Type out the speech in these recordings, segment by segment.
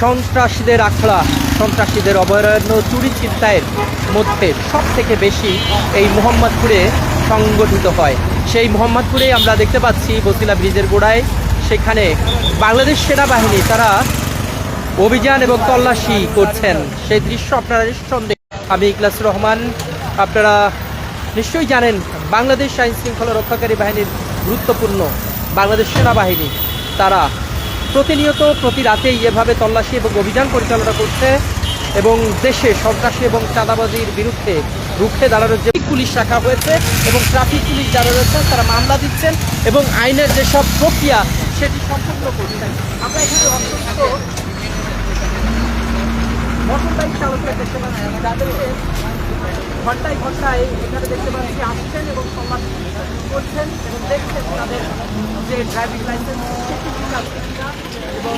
সন্ত্রাসীদের আখড়া, সন্ত্রাসীদের অভয়ারণ্য, চুরি চিন্তায়ের মধ্যে সব থেকে বেশি এই মোহাম্মদপুরে সংগঠিত হয়। সেই মোহাম্মদপুরে আমরা দেখতে পাচ্ছি বসিলা ব্রিজের গোড়ায় সেখানে বাংলাদেশ সেনাবাহিনী তারা অভিযান এবং তল্লাশি করছেন। সেই দৃশ্য আপনারা নিঃসন্দেহে আমি ইকলাস রহমান, আপনারা নিশ্চয়ই জানেন, বাংলাদেশ আইন শৃঙ্খলা রক্ষাকারী বাহিনীর গুরুত্বপূর্ণ বাংলাদেশ সেনাবাহিনী তারা প্রতিনিয়ত প্রতি রাতেই এভাবে তল্লাশি এবং অভিযান পরিচালনা করছে এবং দেশে সন্ত্রাসী এবং চাঁদাবাজির বিরুদ্ধে রুখে দাঁড়ানোর যে পুলিশ রাখা হয়েছে এবং ট্রাফিক পুলিশ যারা রয়েছেন, তারা মামলা দিচ্ছেন এবং আইনের যেসব প্রক্রিয়া, সেটি সম্পূর্ণ করছেন। আমরা এখানে অত্যন্ত মোটর বাইক চালকরা দেখতে পাচ্ছি যাদেরকে ঘন্টায় ঘন্টায় এখানে দেখতে পাচ্ছি, আসছেন এবং সম্মান করছেন এবং দেখছেন তাদের যে ড্রাইভিং লাইসেন্স সেটি ঠিক আছে কিনা এবং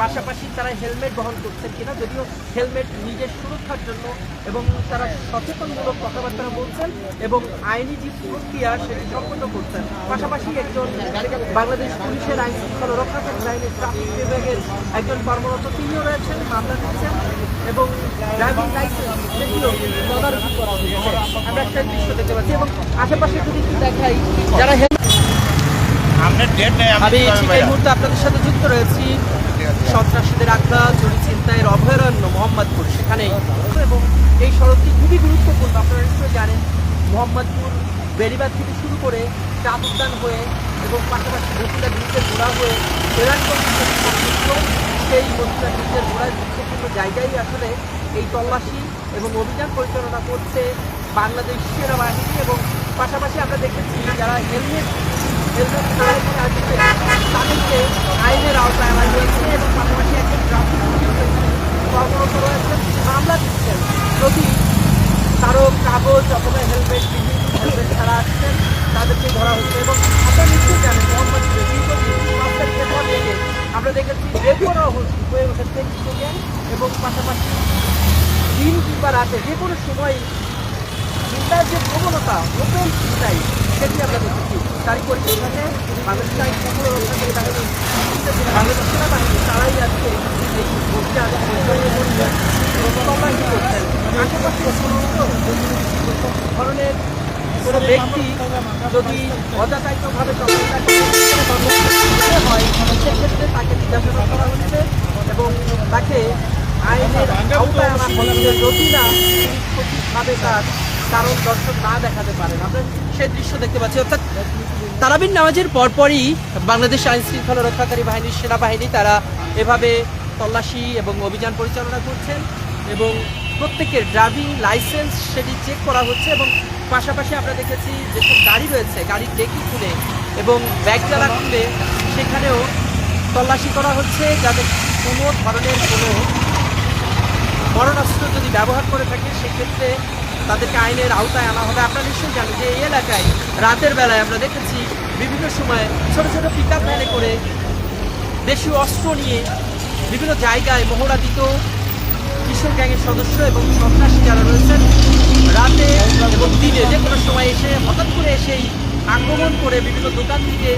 পাশাপাশি তারা হেলমেট বহন করছেন কিনা যদিও হেলমেট নিজের সুরক্ষার জন্য এবং তারা সচেতনমূলক কথাবার্তা বলছেন এবং আইনি যে প্রক্রিয়া সেটি সম্পন্ন করছেন। পাশাপাশি একজন বাংলাদেশ পুলিশের আইন শৃঙ্খলা রক্ষাকারী বাহিনীর ট্রাফিক বিভাগের একজন কর্মরত তিনিও রয়েছেন মামলা দিচ্ছেন এবং ড্রাইভিং লাইসেন্স সেটিও তদারকি করা হচ্ছে আমরা একটা দৃশ্য দেখতে পাচ্ছি এবং আশেপাশে যদি একটু দেখাই যারা আমি এই মুহূর্তে আপনাদের সাথে যুক্ত রয়েছি। সন্ত্রাসীদের আখড়া চুরি চিন্তায়ের অভয়ারণ্য মোহাম্মদপুর সেখানে এবং এই সড়কটি খুবই গুরুত্বপূর্ণ। আপনারা নিশ্চয়ই জানেন, মোহাম্মদপুর বেড়িবাদ থেকে শুরু করে চাঁদ উদ্যান হয়ে এবং পাশাপাশি বসিলা ব্রিজের ঘোড়া হয়ে এরানগঞ্জ সেই বসিলা ব্রিজের ঘোড়ার গুরুত্বপূর্ণ জায়গায় আসলে এই তল্লাশি এবং অভিযান পরিচালনা করছে বাংলাদেশ সেনাবাহিনী। এবং পাশাপাশি আমরা দেখেছি যারা হেলমেট হেলমেট ছাড়া এখানে আসছে তাদেরকে আইনের আওতায় আনা হয়েছে এবং পাশাপাশি একজন ট্রাফিক পুলিশ এখানে কর্মরত রয়েছেন মামলা দিচ্ছেন। যদি কারও কাগজ অথবা হেলমেট হেলমেট ছাড়া আসছেন, তাদেরকে ধরা হচ্ছে এবং আপনারা নিশ্চয়ই জানেন পর আমরা দেখেছি বেপরোয়া হয়ে উঠেছে স্টুডেন্ট এবং পাশাপাশি দিন কিংবা রাতে যে কোনো সময় চিন্তার যে প্রবণতা ওপেন চিন্তাই সেটি আমরা দেখেছি তারই পরিপ্রেক্ষিতে বাংলাদেশ আইন শৃঙ্খলা রক্ষাকারী বাহিনী বাংলাদেশ সেনাবাহিনী তারাই আজকে এই অভিযান পরিচালনা করছেন এবং তল্লাশি করছেন আশেপাশে সমস্ত ধরনের কোনো ব্যক্তি যদি অযাচাইতভাবে তল্লাশি হয়, সেক্ষেত্রে তাকে জিজ্ঞাসাবাদ করা হচ্ছে এবং তাকে আইনের আওতায় আনা হচ্ছে যদি না সঠিকভাবে তার কারণ দর্শন না দেখাতে পারেন। আমরা সেই দৃশ্য দেখতে পাচ্ছি। অর্থাৎ তারাবিন নামাজের পরপরই বাংলাদেশ আইন শৃঙ্খলা রক্ষাকারী বাহিনীর সেনাবাহিনী তারা এভাবে তল্লাশি এবং অভিযান পরিচালনা করছেন এবং প্রত্যেকের ড্রাইভিং লাইসেন্স সেটি চেক করা হচ্ছে এবং পাশাপাশি আমরা দেখেছি যেসব গাড়ি রয়েছে, গাড়ির ডেকি খুলে এবং ব্যাগ জ্বালা খুলে, সেখানেও তল্লাশি করা হচ্ছে যাতে কোনো ধরনের কোনো মরণাস্ত্র যদি ব্যবহার করে থাকে, সেক্ষেত্রে তাদেরকে আইনের আওতায় আনা হবে। আপনারা নিশ্চয়ই জানেন যে এই এলাকায় রাতের বেলায় আমরা দেখেছি বিভিন্ন সময় ছোট ছোট পিক আপ ভ্যানে করে দেশীয় অস্ত্র নিয়ে বিভিন্ন জায়গায় মহড়া দিত কিশোর গ্যাংয়ের সদস্য এবং সন্ত্রাসী যারা রয়েছেন, রাতে এবং দিনে যে কোনো সময় এসে হঠাৎ করে এসেই আক্রমণ করে বিভিন্ন দোকান থেকে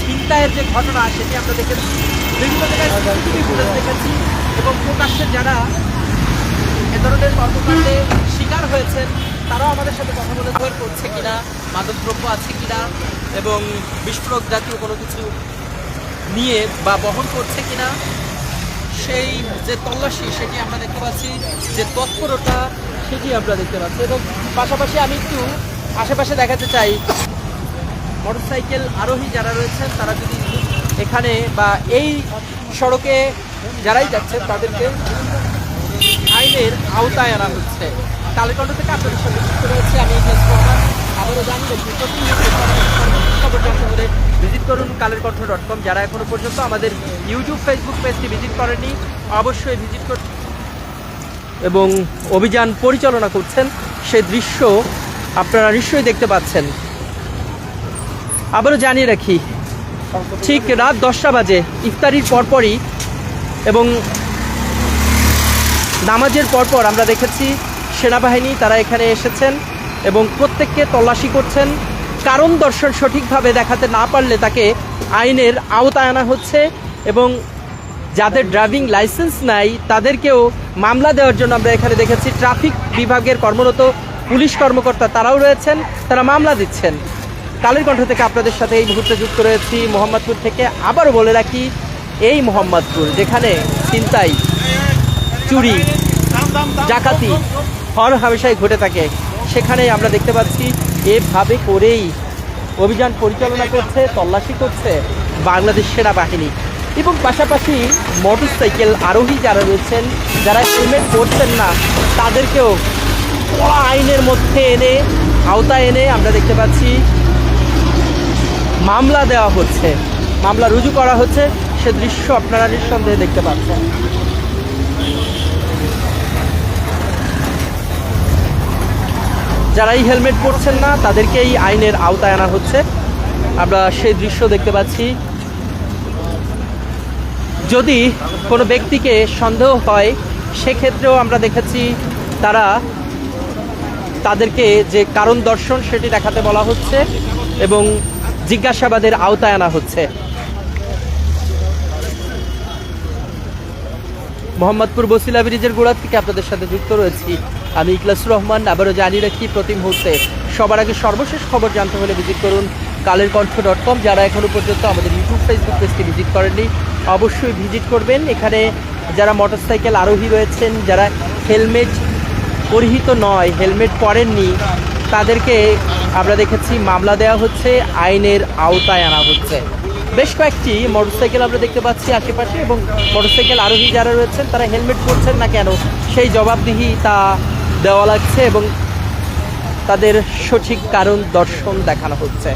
ছিনতাইয়ের যে ঘটনা সেটি আমরা দেখেছি। বিভিন্ন জায়গায় দেখেছি এবং প্রকাশ্যে যারা এ ধরনের কর্মকাণ্ডে শিকার হয়েছেন, তারাও আমাদের সাথে কথা বলে ধর করছে কিনা, মাদকদ্রব্য আছে কিনা, এবং বিস্ফোরক জাতীয় কোনো কিছু নিয়ে বা বহন করছে কিনা সেই যে তল্লাশি সেটি আমরা দেখতে পাচ্ছি, যে তৎপরতা সেটি আমরা দেখতে পাচ্ছি এবং পাশাপাশি আমি একটু আশেপাশে দেখাতে চাই, মোটরসাইকেল আরোহী যারা রয়েছেন, তারা যদি এখানে বা এই সড়কে যারাই যাচ্ছেন, তাদেরকে আইনের আওতায় আনা হচ্ছে। কালেকণ্ঠ থেকে আপনাদের সঙ্গে যুক্ত রয়েছে, আমি আবারও ভিজিট করুন কালের কণ্ঠ ডট কম যারা এখনও পর্যন্ত আমাদের ইউটিউব ফেসবুক পেজটি ভিজিট করেনি অবশ্যই ভিজিট করুন। এবং অভিযান পরিচালনা করছেন সে দৃশ্য আপনারা নিশ্চয়ই দেখতে পাচ্ছেন। আবারও জানিয়ে রাখি, ঠিক রাত দশটা বাজে, ইফতারির পরপরই এবং নামাজের পরপর আমরা দেখেছি সেনাবাহিনী তারা এখানে এসেছেন। এবং প্রত্যেককে তল্লাশি করছেন। কারণ দর্শন সঠিকভাবে দেখাতে না পারলে তাকে আইনের আওতায় আনা হচ্ছে এবং যাদের ড্রাইভিং লাইসেন্স নাই, তাদেরকেও মামলা দেওয়ার জন্য আমরা এখানে দেখেছি ট্রাফিক বিভাগের কর্মরত পুলিশ কর্মকর্তা তারাও রয়েছেন, তারা মামলা দিচ্ছেন। কালের কণ্ঠ থেকে আপনাদের সাথে এই মুহূর্তে যুক্ত রয়েছি মোহাম্মদপুর থেকে। আবারও বলে রাখি, এই মোহাম্মদপুর যেখানে চিন্তাই, চুরি, ডাকাতি, হর হামেশাই ঘটে থাকে। সেখানে আমরা দেখতে পাচ্ছি, এভাবে করেই অভিযান পরিচালনা করছে, তল্লাশি করছে বাংলাদেশ সেনাবাহিনী। এবং পাশাপাশি মোটরসাইকেল আরোহী যারা রয়েছেন, যারা হেলমেট পরছেন না, তাদেরকেও কড়া আইনের মধ্যে এনে, আওতায় এনে আমরা দেখতে পাচ্ছি, মামলা দেওয়া হচ্ছে। মামলা রুজু করা হচ্ছে, সে দৃশ্য আপনারা নিঃসন্দেহে দেখতে পাচ্ছেন। যারা এই হেলমেট পরছেন না, তাদেরকে এই আইনের আওতায় আনা হচ্ছে। আমরা সেই দৃশ্য দেখতে পাচ্ছি। যদি কোনো ব্যক্তিকে সন্দেহ হয়, সেক্ষেত্রেও আমরা দেখেছি তারা তাদেরকে যে কারণ দর্শন সেটি দেখাতে বলা হচ্ছে এবং জিজ্ঞাসাবাদের আওতায় আনা হচ্ছে। মোহাম্মদপুর বসিলা ব্রিজের গোড়া থেকে আপনাদের সাথে যুক্ত রয়েছি। আমি ইকলাসুর রহমান, আবারও জানিয়ে রাখি, প্রতি মুহূর্তে সবার আগে সর্বশেষ খবর জানতে হলে ভিজিট করুন কালের কণ্ঠ ডট কম যারা এখনও পর্যন্ত আমাদের ইউটিউব ফেসবুক পেজটি ভিজিট করেননি, অবশ্যই ভিজিট করবেন। এখানে যারা মোটরসাইকেল আরোহী রয়েছেন, যারা হেলমেট পরিহিত নয় হেলমেট পরেননি, তাদেরকে আমরা দেখেছি, মামলা দেওয়া হচ্ছে, আইনের আওতায় আনা হচ্ছে। বেশ কয়েকটি মোটরসাইকেল আমরা দেখতে পাচ্ছি আশেপাশে এবং মোটরসাইকেল আরোহী যারা রয়েছেন, তারা হেলমেট পরছেন না কেন? সেই জবাবদিহি তা দেওয়া লাগছে এবং তাদের সঠিক কারণ দর্শন দেখানো হচ্ছে।